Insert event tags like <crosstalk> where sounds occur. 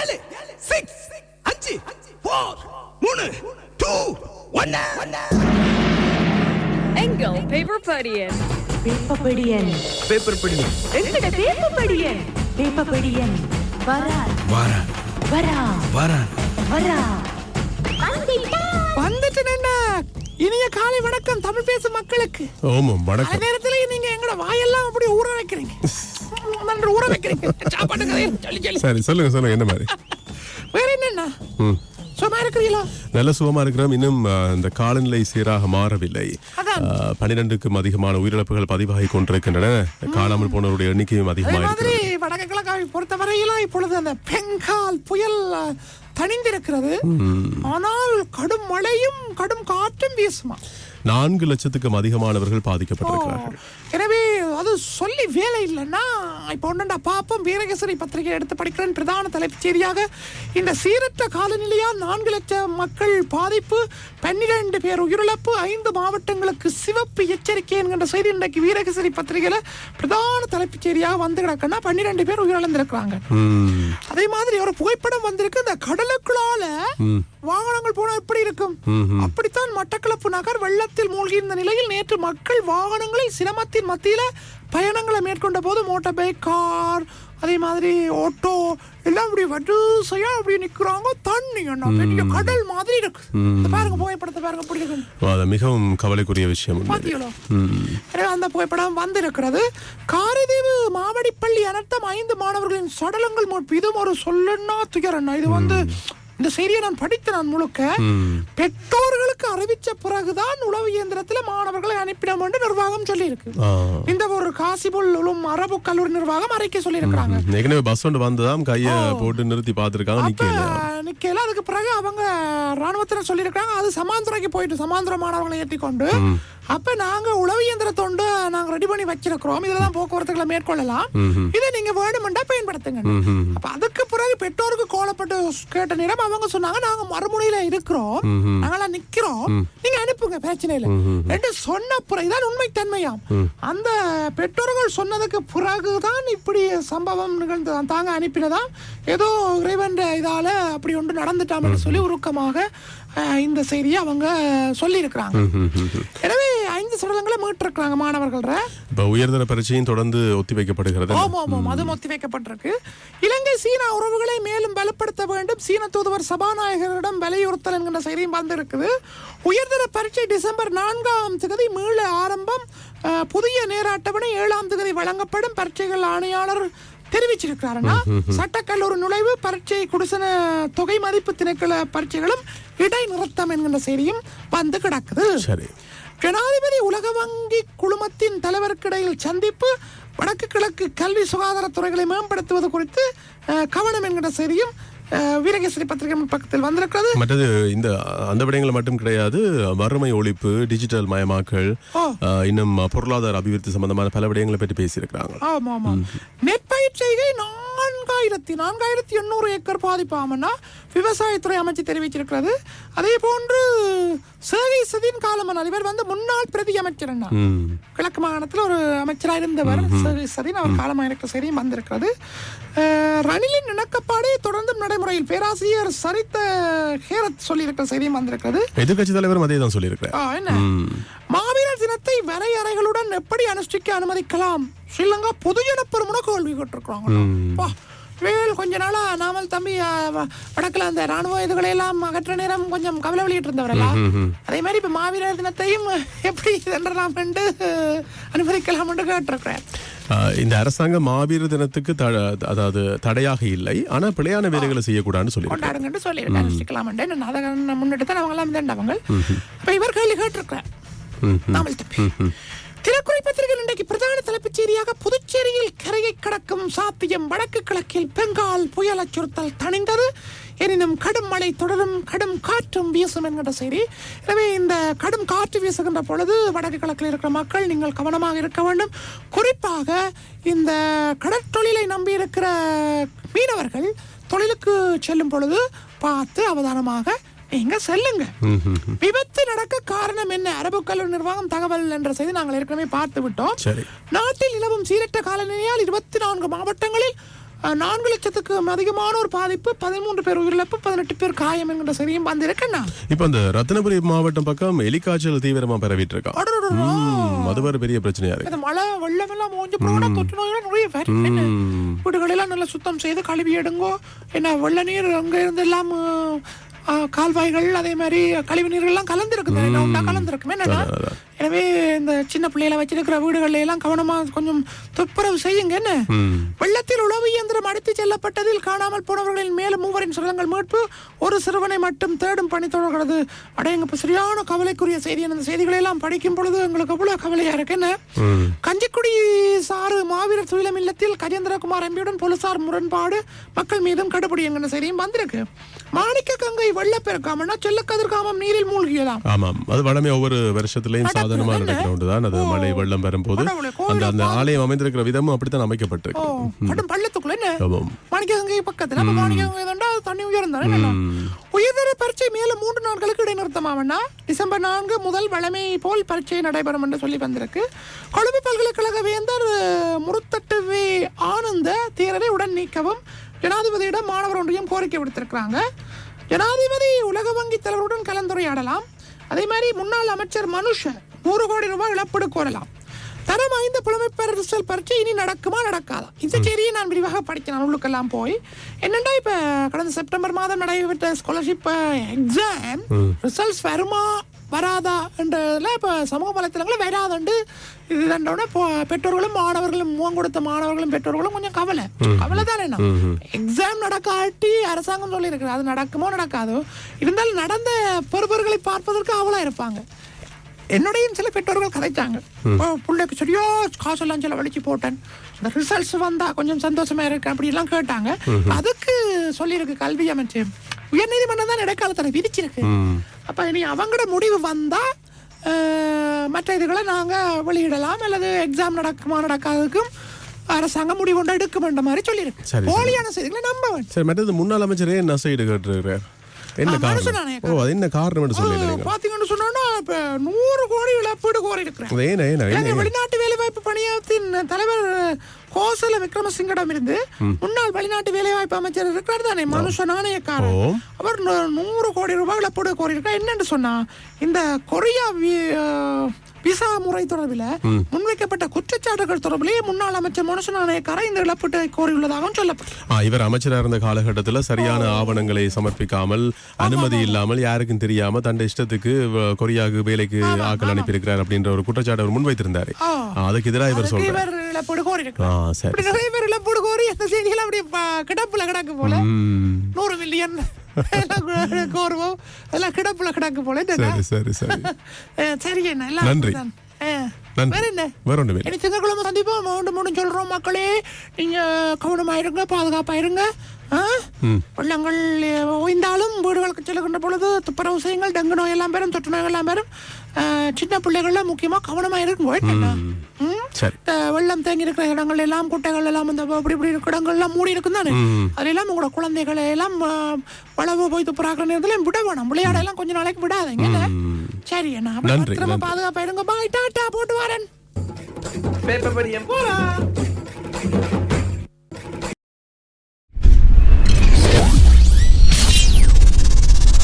ஏழு சிக்ஸ் அஞ்சு ஃபோர் மூணு டூ ஒன்னு எங்கள் பேப்பர் படியன் வேப்பப்படியன் பேப்பர் படி எங்கட வேப்பப்படியன் வேப்பப்படியன் வரா வாரா வரா வாரா வரா வந்துட்டேன்னா இனிய காலை வணக்கம். தமிழ் பேசும் மக்களுக்கு. அதே வணக்கம். நேரத்துல நீங்க எங்கட வாயெல்லாம் அப்படி ஊற வைக்கிறீங்க. ஊற வைக்கிறீங்க சாப்பாட்டு கதையை சொல்லி சொல்லி சரி சொல்லுங்க சொல்லுங்க என்ன மாதிரி? வேற என்னண்ணா ம். சும்மா இருக்கிறீங்களா? நல்ல சுகமா இருக்கிறோம். இன்னும் இந்த காலநிலை சீராக மாறவில்லை. பன்னிரண்டுக்கும் அதிகமான உயிரிழப்புகள் பதிவாகி கொண்டிருக்கின்றன. காணாமல் போனவருடைய எண்ணிக்கையும் அதே அதிகமாக வடக்கு கிழக்காவை பொறுத்தவரையிலும் இப்பொழுது அந்த பெங்கால் புயல் தணிந்திருக்கிறது. ஆனால் கடும் மழையும் கடும் காற்றும் வீசுமா? நான்கு லட்சத்துக்கும் அதிகமானவர்கள் பாதிக்கப்பட்டிருக்கிறார்கள். சொல்லி வேலை இல்லைன்னா இப்போ ஒன்றுண்டா பாப்போம். வீரகேசரி பத்திரிகை எடுத்து படிக்கிறேன். பிரதான தலைப்புச் செய்தியாக இந்த சீரற்ற காலநிலையால் நான்கு லட்சம் மக்கள் பாதிப்பு பன்னிரண்டு பேர் உயிரிழப்பு ஐந்து மாவட்டங்களுக்கு சிவப்பு எச்சரிக்கை என்கின்ற செய்தி இன்றைக்கு வீரகேசரி பத்திரிகையில பிரதான தலைப்புச் செய்தியாக வந்து கிடக்குன்னா பன்னிரண்டு பேர் உயிரிழந்திருக்கிறாங்க. அதே மாதிரி ஒரு புகைப்படம் வந்திருக்கு. இந்த கடலுக்குள்ளால வாகனங்கள் போனா எப்படி இருக்கும்? அப்படித்தான் மட்டக்களப்பு நகர் வெள்ளத்தில் மூழ்கி இருந்த நிலையில் நேற்று மக்கள் வாகனங்களை சிரமத்தின் மத்தியில பயணங்களை மேற்கொண்ட போது மோட்டார் பைக் கார் அதே மாதிரி ஆட்டோ எல்லாம் இப்படி வரிசையா அப்படி நிக்கிறாங்க. தண்ணி பெரிய கடல் மாதிரி இருக்கு. பாருங்க புகைப்படத்தை பாருங்க அது மிகவும் கவலைக்குரிய விஷயம். பாத்தீங்களோ? அந்த புகைப்படம் வந்திருக்கிறது. காரைதீவு மாவடிப்பள்ளி அனர்த்தம் ஐந்து மாணவர்களின் சடலங்கள் மீட்பு இதுவும் ஒரு சொல்லன்னா துயரண்ணா இது வந்து இந்த செய்தியை நான் படித்தேன் நான் முழுக்க பெற்றோர்களுக்கு அறிவிச்ச பிறகுதான் உளவு இயந்திரத்துல மாணவர்களை அனுப்பினோம் என்று நிர்வாகம் சொல்லி இருக்கு ஆ. இந்த ஒரு காசிபுல் உளும் அரபு கல்லூரி நிர்வாகம் அறிக்கை சொல்லி இருக்கிறாங்க ஏற்கனவே பஸ் ஒன்று வந்ததாம் கையை போட்டு நிறுத்தி பார்த்திருக்காங்க நிக்கல நிக்கல. அதுக்கு பிறகு அவங்க ராணுவத்தினர் சொல்லியிருக்காங்க அது சமாந்தரைக்கு போயிட்டு சமாந்தர மாணவர்களை ஏற்றி கொண்டு அப்ப நாங்க உளவு இயந்திர தொண்டு நாங்க ரெடி பண்ணி வச்சிருக்கிறோம். இதுல தான் போக்குவரத்துகளை மேற்கொள்ளலாம். இதை நீங்க வேணுமெண்டா பயன்படுத்துங்க. அப்ப பிறகு பெற்றோருக்கு கோலப்பட்டு கேட்ட நேரம் அவங்க சொன்னாங்க நாங்க மறுமுனையில இருக்கிறோம். நாங்களாம் நிக்கிறோம். நீங்க அனுப்புங்க பிரச்சனை இல்லை. என்று சொன்ன பிறகு இதான் உண்மை தன்மையாம் அந்த பெற்றோர்கள் சொன்னதுக்கு பிறகுதான் இப்படி சம்பவம் நிகழ்ந்து தாங்க அனுப்பினதாம். ஏதோ இறைவன் இதால அப்படி ஒன்று நடந்துட்டாமன்னு சொல்லி உருக்கமாக இந்த செய்தியை அவங்க சொல்லியிருக்கிறாங்க. எனவே ஐந்து சடலங்களை மீட்டிருக்கிறாங்க மாணவர்கள இப்ப உயர்தர பரீட்சையும் தொடர்ந்து ஒத்தி வைக்கப்படுகிறது. ஆமா ஆமாம் அது ஒத்தி வைக்கப்பட்டிருக்கு. இலங்கை சீனா உறவுகளை மேலும் பலப்படுத்த வேண்டும். சீன தூதுவர் சபாநாயகரிடம் வலியுறுத்தல் என்கின்ற செய்தியும் வந்திருக்குது. உயர்தர பரீட்சை டிசம்பர் நான்காம் தேதி மீள ஆரம்பம். புதிய நேர அட்டவணை ஏழாம் தேதி வழங்கப்படும். பரீட்சைகள் ஆணையாளர் தெரிவிச்சிருக்கிறாருன்னா சட்டக்கல்லூரி நுழைவு பரீட்சை குடிசன தொகை மதிப்பு திணைக்கள பரீட்சைகளும் இடைநிறுத்தம் என்கின்ற செய்தியும் வந்து கிடக்குது. சரி. ஜனாதிபதி உலக வங்கி குழுமத்தின் தலைவருக்கிடையில் சந்திப்பு வடக்கு கிழக்கு கல்வி சுகாதாரத்துறைகளை மேம்படுத்துவது குறித்து கவனம் என்கிற செய்தியும் வீரகேசரி பத்திரிகை பக்கத்தில் வந்திருக்கிறது. மற்றது இந்த அந்த விடயங்கள் மட்டும் கிடையாது வறுமை ஒழிப்பு டிஜிட்டல் மயமாக்கல் இன்னும் பொருளாதார அபிவிருத்தி சம்பந்தமான பல விடயங்களை பற்றி பேசியிருக்கிறாங்க. ஆமா ஆமா நெற்பயிர் செய்கை நான்காயிரத்தி நான்காயிரத்தி எண்ணூறு ஏக்கர் பாதிப்பாமன்னா விவசாயத்துறை அமைச்சு தெரிவிச்சிருக்கிறது. அதே போன்று சேகை சதீன் காலமன் இவர் வந்து முன்னாள் பிரதி அமைச்சர். கிழக்கு மாகாணத்தில் ஒரு அமைச்சராக இருந்தவர். சேகை சதீன் அவர் காலமாக இருக்கிற செய்தியும் வந்திருக்கிறது. ரணிலின் இணக்கப்பாடே தொடர்ந்தும் நடைமுறையில் பேராசிரியர் சரித்த ஹேரத் சொல்லியிருக்கிற செய்தியும் வந்திருக்கிறது. எதிர்க்கட்சி தலைவரும் அதே தான் சொல்லியிருக்கிறார். என்ன? மாவீரர் தினத்தை வரையறைகளுடன் எப்படி அனுஷ்டிக்க அனுமதிக்கலாம்? ஸ்ரீலங்கா பொதுஜன பெருமுன கேள்வி கேட்டிருக்கிறாங்க வேல் கொஞ்ச நாளா நாமல் தம்பி வடக்குல அந்த ராணுவ இதுகளை எல்லாம் அகற்ற நேரம் கொஞ்சம் கவலை வெளியிட்டு இருந்தவரல்லா அதே மாதிரி இப்ப மாவீரர் தினத்தையும் எப்படி சென்றலாம் என்று அனுமதிக்கலாம் என்று கேட்டிருக்கிறேன். இந்த அரசாங்கம் மாவீரர் தினத்துக்கு அதாவது தடையாக இல்லை. ஆனா பிழையான வேலைகளை செய்யக்கூடாதுன்னு சொல்லியிருக்காங்க கொண்டாடுங்கன்னு சொல்லி அனுஷ்டிக்கலாம் என்று அதை முன்னிட்டு தான் அவங்க எல்லாம் இப்ப இவர் கேள்வி கேட்டிருக்கிறேன் நாமல் தம்பி. தினக்குறை பத்திரிகை புதுச்சேரியாக புதுச்சேரியில் கரையை கடக்கும் சாத்தியம் வடக்கு கிழக்கில் பெங்கால் புயல் அச்சுறுத்தல் தணிந்தது. எனினும் கடும் மழை தொடரும் கடும் காற்றும் வீசும் என்கிற செய்தி. எனவே இந்த கடும் காற்று வீசுகின்ற பொழுது வடக்கு கிழக்கில் இருக்கிற மக்கள் நீங்கள் கவனமாக இருக்க வேண்டும். குறிப்பாக இந்த கடற்தொழிலை நம்பி இருக்கிற மீனவர்கள் தொழிலுக்கு செல்லும் பொழுது பார்த்து அவதானமாக நீங்க செல்லுங்க. விபத்து நடக்க காரணம் என்ன? அரபு கல்லூரி நிர்வாகம் தகவல் என்ற செய்தி நாங்கள் ஏற்கனவே பார்த்து விட்டோம். சரி. நாட்டில் நிலவும் சீரற்ற காலநிலையால் இருபத்தி நான்கு மாவட்டங்களில் நான்கு லட்சத்துக்கும் அதிகமான ஒரு பாதிப்பு பதிமூன்று பேர் உயிரிழப்பு பதினெட்டு பேர் காயம் என்கிற செய்தியும் வந்திருக்கேன்னா இப்ப அந்த ரத்தினபுரி மாவட்டம் பக்கம் எலிக்காய்ச்சல் தீவிரமா பரவிட்டு இருக்கா? அது ஒரு பெரிய பிரச்சனையா இருக்கு மழை வெள்ளம் எல்லாம் ஓஞ்சு போனா தொற்று நோய்கள் நிறைய. வீடுகளெல்லாம் நல்லா சுத்தம் செய்து கழுவி எடுங்கோ என்ன வெள்ள நீர் அங்க இருந்து எல்லாம் கால்வாய்கள் அதே மாதிரி கழிவு நீர்கள்லாம் கலந்துருக்குது ரவுண்டா கலந்துருக்குமே. என்னன்னா எனவே இந்த சின்ன பிள்ளைகளை வச்சிருக்கிற வீடுகள்ல எல்லாம் கவனமா கொஞ்சம் துப்புரவு செய்யுங்க என்ன. வெள்ளத்தில் உளவு இயந்திரம் அடித்து செல்லப்பட்டதில் காணாமல் போனவர்களின் மேலும் மூவரின் சுரங்கள் மீட்பு. ஒரு சிறுவனை மட்டும் தேடும் பணி தொடர்கிறது. அடையங்க சரியான கவலைக்குரிய செய்தி. அந்த செய்திகளை எல்லாம் படிக்கும் பொழுது எங்களுக்கு அவ்வளவு கவலையா இருக்கு என்ன. கஞ்சிக்குடி சாறு மாவீரர் துயிலம் இல்லத்தில் கஜேந்திரகுமார் எம்பியுடன் போலீசார் முரண்பாடு. மக்கள் மீதும் கடுபிடி என்கிற செய்தியும் வந்திருக்கு. மாணிக்க கங்கை வெள்ளப்பெருக்காமன்னா செல்லக்கதிர்காமம் நீரில் மூழ்கியதாம். ஆமாம். அது வளமே ஒவ்வொரு வருஷத்துலயும் சாதாரணமா? நடக்கிற ஒன்றுதான் அது மழை வெள்ளம் வரும்போது அந்த அந்த ஆலயம் அமைந்திருக்கிற விதமும் அப்படித்தான் அமைக்கப்பட்டிருக்கு. ஓ கடும் பள்ளத்துக்குள்ள என்ன? மாணிக்க கங்கை பக்கத்துல. மாணிக்க கங்கை தாண்டா தண்ணி உயர்ந்தானே உயர்தர பரீட்சை மேல மூன்று நாட்களுக்கு இடைநிறுத்தமாவண்ணா டிசம்பர் நான்கு முதல் வழமை போல் பரீட்சை நடைபெறும் என்று சொல்லி வந்திருக்கு. கொழும்பு பல்கலைக்கழக வேந்தர் அஹ், முருத்தட்டு வே ஆனந்த தீரரை உடன் நீக்கவும் ஜனாதிபதியிடம் மாணவர் ஒன்றியம் கோரிக்கை விடுத்திருக்கிறாங்க. ஜனாதிபதி உலக வங்கி தலைவருடன் கலந்துரையாடலாம். அதே மாதிரி முன்னாள் அமைச்சர் மனுஷ நூறு கோடி ரூபாய் இழப்பீடு கோரலாம். தரம் ஐந்து புலமைப்பரிசல் பரீட்சை இனி நடக்குமா நடக்காதா? இந்த செய்தியை நான் விரிவாக படிக்கிறேன் உள்ளுக்கெல்லாம் போய். என்னண்டா இப்ப கடந்த செப்டம்பர் மாதம் நடைபெற்ற ஸ்காலர்ஷிப் எக்ஸாம் ரிசல்ட்ஸ் வருமா வராதா என்றதுல இப்ப சமூக வலைத்தளங்கள வராதுண்டு. இது ரெண்டோட பெற்றோர்களும் மாணவர்களும் முகம் கொடுத்த மாணவர்களும் பெற்றோர்களும் கொஞ்சம் கவலை. கவலை தானே எக்ஸாம் நடக்காட்டி அரசாங்கம் சொல்லி இருக்குது அது நடக்குமோ நடக்காதோ இருந்தாலும் நடந்த பெறுபர்களை பார்ப்பதற்கு அவலா இருப்பாங்க. என்னுடையும் சில பெற்றோர்கள் கதைச்சாங்க. பிள்ளைக்கு சரியா காசெல்லாம் செலவழிச்சு போட்டேன். இந்த ரிசல்ட்ஸ் வந்தா கொஞ்சம் சந்தோஷமா இருக்கு அப்படி எல்லாம் கேட்டாங்க அதுக்கு சொல்லியிருக்கு கல்வி அமைச்சு உயர்நீதிமன்றம் தான் இடைக்காலத்தில் விதிச்சிருக்கு. அப்ப இனி அவங்களோட முடிவு வந்தா அஹ், மற்ற இதுகளை நாங்க வெளியிடலாம் அல்லது எக்ஸாம் நடக்குமா நடக்காததுக்கும் அரசாங்கம் முடிவு கொண்டு எடுக்குமென்ற மாதிரி சொல்லியிருக்கு. போலியான செய்திகளை நம்ப வேண்டாம். சரி மற்றது முன்னாள் அமைச்சரே நசைடு கேட்டிருக்கிறார்? என்ன காரணம்? ஓ அது என்ன காரணம் சொல்லி பாத்தீங்கன்னு சொன்னா இப்ப நூறு கோடி இழப்பீடு கோரி இருக்கிறேன் வெளிநாட்டு வேலைவாய்ப்பு பணியகத்தின் தலைவர் கோசல விக்ரமசிங்கிடம் இருந்து முன்னாள் வெளிநாட்டு வேலைவாய்ப்பு அமைச்சர் இருக்கிறார் தானே மனுஷ நாணயக்காரர். அவர் நூறு கோடி ரூபாய் இழப்பீடு கோரியிருக்கார் என்னன்னு சொன்னா இந்த கொரியா விசா முறை தொடர்பில் முன்வைக்கப்பட்ட குற்றச்சாட்டுகள் தொடர்பிலே முன்னாள் அமைச்சர் மனுஷ நாணயக்காரர் இந்த இழப்பீட்டை கோரியுள்ளதாகவும் சொல்லப்பட்டது. இவர் அமைச்சரா இருந்த காலகட்டத்துல சரியான ஆவணங்களை சமர்ப்பிக்காமல் அனுமதி இல்லாமல் யாருக்கும் தெரியாம தன் இஷ்டத்துக்கு கொரியாவுக்கு வேலைக்கு ஆக்கள் அனுப்பியிருக்கிறார் அப்படின்ற ஒரு குற்றச்சாட்டு அவர் முன்வைத்திருந்தாரு. அதுக்கு எதிராக இவர் சொல்றார். இழப்பீடு இப்படி நிறைய பேர் இழப்பீடு கோரி அந்த செய்திகள் அப்படியே கிடப்புல கிடக்கு போல. நூறு மில்லியன் கோருவோம் எல்லாம் கிடப்புல கிடக்கு போல? சரி சரி <laughs> சரி. சரி என்ன? நன்றி. வேற என்ன? வேற திங்கட்கிழமை சந்திப்போம். மக்களே. நீங்க கவனமா இருங்க? வெள்ளங்கள் ஓய்ந்தாலும் வீடுகளுக்கு செல்லுகின்ற பொழுது துப்புரவு செய்யுங்கள். டெங்கு நோய் எல்லாம் பெறும் தொற்று நோய் எல்லாம் அஹ், சின்ன பிள்ளைகள்லாம் முக்கியமா கவனமா இருக்கும் என்ன? ம்? சரி. இந்த வெள்ளம் தேங்கி இருக்கிற இடங்கள் எல்லாம் குட்டைகள் எல்லாம் இந்த அப்படி இப்படி இருக்கிற இடங்கள் எல்லாம் மூடி இருக்கும் தானே? அதெல்லாம் உங்களோட குழந்தைகளை எல்லாம் வளவு போய் துப்புறாக்குற நேரத்துல விட வேணாம். விளையாட எல்லாம் கொஞ்ச நாளைக்கு விடாதீங்க? சரி என்ன திரும்ப. பாதுகாப்பா இருங்க. பாய் டாட்டா போட்டு வரேன். பேப்பர் படியம். போலாம்